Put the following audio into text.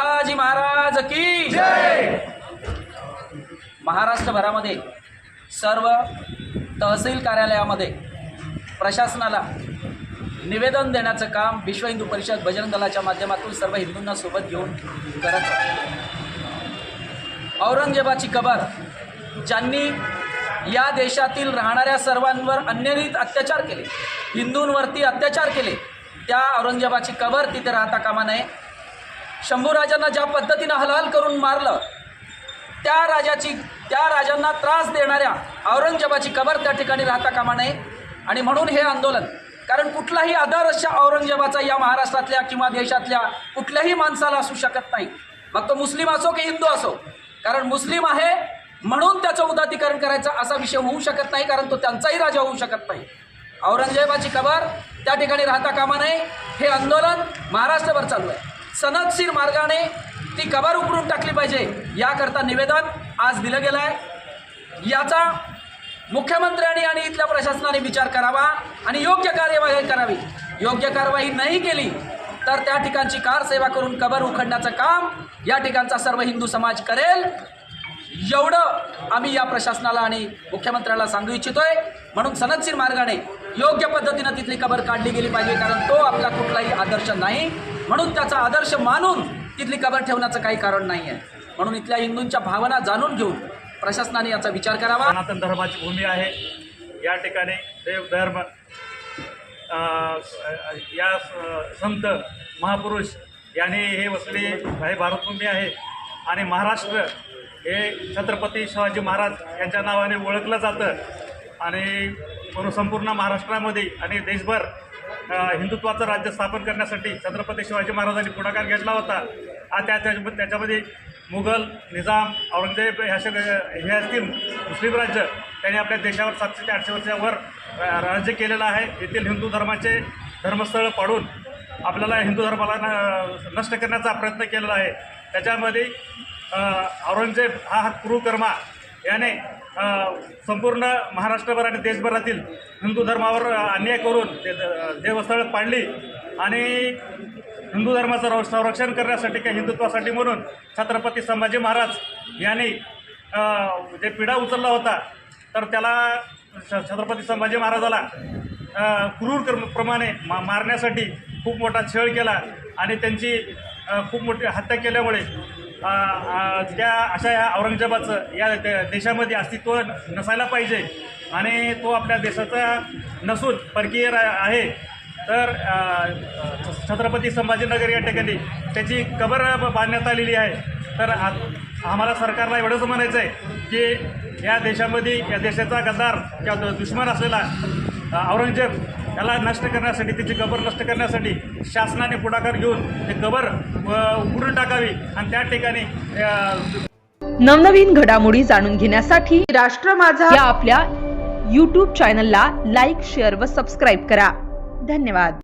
संभाजी महाराज की महाराष्ट्रभरामध्ये सर्व तहसील कार्यालयामध्ये प्रशासनाला निवेदन देण्याचं काम विश्व हिंदू परिषद भजन दलाच्या माध्यमातून सर्व हिंदूंना सोबत घेऊन करत औरंगजेबाची कबर ज्यांनी या देशातील राहणाऱ्या सर्वांवर अन्यरित अत्याचार केले हिंदूंवरती अत्याचार केले त्या औरंगजेबाची कबर तिथे राहता कामा नये. शंभूराजांना ज्या पद्धतीनं हलहल करून मारलं त्या राजाची त्या राजांना त्रास देणाऱ्या औरंगजेबाची कबर त्या ठिकाणी राहता कामा नये. आणि म्हणून हे आंदोलन कारण कुठलाही आदर्श औरंगजेबाचा या महाराष्ट्रातल्या किंवा देशातल्या कुठल्याही माणसाला असू शकत नाही. मग तो मुस्लिम असो की हिंदू असो. कारण मुस्लिम आहे म्हणून त्याचं उदातीकरण करायचं असा विषय होऊ शकत नाही कारण तो त्यांचाही राजा होऊ शकत नाही. औरंगजेबाची कबर त्या ठिकाणी राहता कामा नये. हे आंदोलन महाराष्ट्रभर चालू आहे. सनदशीर मार्गाने ती कबर उकरून टाकली पाहिजे याकरता निवेदन आज दिलं गेलं आहे याचा मुख्यमंत्र्यांनी आणि इथल्या प्रशासनाने विचार करावा आणि योग्य कार्यवाही करावी. योग्य कारवाई नाही केली तर त्या ठिकाणची कार सेवा करून कबर उखडण्याचं काम या ठिकाणचा सर्व हिंदू समाज करेल. एवढं आम्ही या प्रशासनाला आणि मुख्यमंत्र्याला सांगू इच्छितोय. म्हणून सनदशीर मार्गाने योग्य पद्धतीनं तिथली कबर काढली गेली पाहिजे कारण तो आपला कुठला आदर्श नाही म्हणून त्याचा आदर्श मानून तिथली कबर ठेवण्याचं काही कारण नाही आहे म्हणून इथल्या हिंदूंच्या भावना जाणून घेऊन प्रशासनाने याचा विचार करावा. सनातन धर्माची भूमी आहे. या ठिकाणी देवधर्म या स- संत महापुरुष यांनी हे वसले हे भारतभूमी आहे. आणि महाराष्ट्र हे छत्रपती शिवाजी महाराज यांच्या नावाने ओळखलं जातं. आणि म्हणून संपूर्ण महाराष्ट्रामध्ये आणि देशभर हिंदुत्वाचं राज्य स्थापन करण्यासाठी छत्रपती शिवाजी महाराजांनी पुढाकार घेतला होता. हा त्या त्याच्यामध्ये मुघल निजाम औरंगजेब ह्या सगळे हे असतील मुस्लिम राज्य त्यांनी आपल्या देशावर सातशे ते आठशे वर्षावर राज्य केलेलं आहे. येथील हिंदू धर्माचे धर्मस्थळ पाडून आपल्याला हिंदू धर्माला न नष्ट करण्याचा प्रयत्न केलेला आहे. त्याच्यामध्ये औरंगजेब हा कुरुकर्मा याने संपूर्ण महाराष्ट्रभर आणि देशभरातील हिंदू धर्मावर अन्याय करून ते द- देवस्थळ पाडली आणि हिंदू धर्माचं संरक्षण करण्यासाठी किंवा हिंदुत्वासाठी म्हणून छत्रपती संभाजी महाराज यांनी जे पिढा उचलला होता तर त्याला छ- छत्रपती संभाजी महाराजाला क्रूर प्रमाणे मा मारण्यासाठी खूप मोठा छळ केला आणि त्यांची खूप मोठी हत्या केल्यामुळे त्या अशा या औरंगजेबाचं या देशामध्ये अस्तित्व नसायला पाहिजे. आणि तो आपल्या देशाचा नसून परकीय रा- आहे. तर छत्रपती संभाजीनगर या ठिकाणी त्याची कबर बांधण्यात आलेली आहे. तर आम्हाला सरकारला एवढंच म्हणायचं आहे की या देशामध्ये या देशाचा गद्दार किंवा दुश्मन असलेला औरंगजेब याला नष्ट करण्यासाठी त्याची कबर नष्ट करण्यासाठी शासनाने पुढाकार घेऊन ते कबर उघडून टाकावी आणि त्या ठिकाणी नवनवीन घडामोडी जाणून घेण्यासाठी राष्ट्र माझा या आपल्या यूट्यूब चॅनलला लाईक शेअर व सबस्क्राईब करा. धन्यवाद.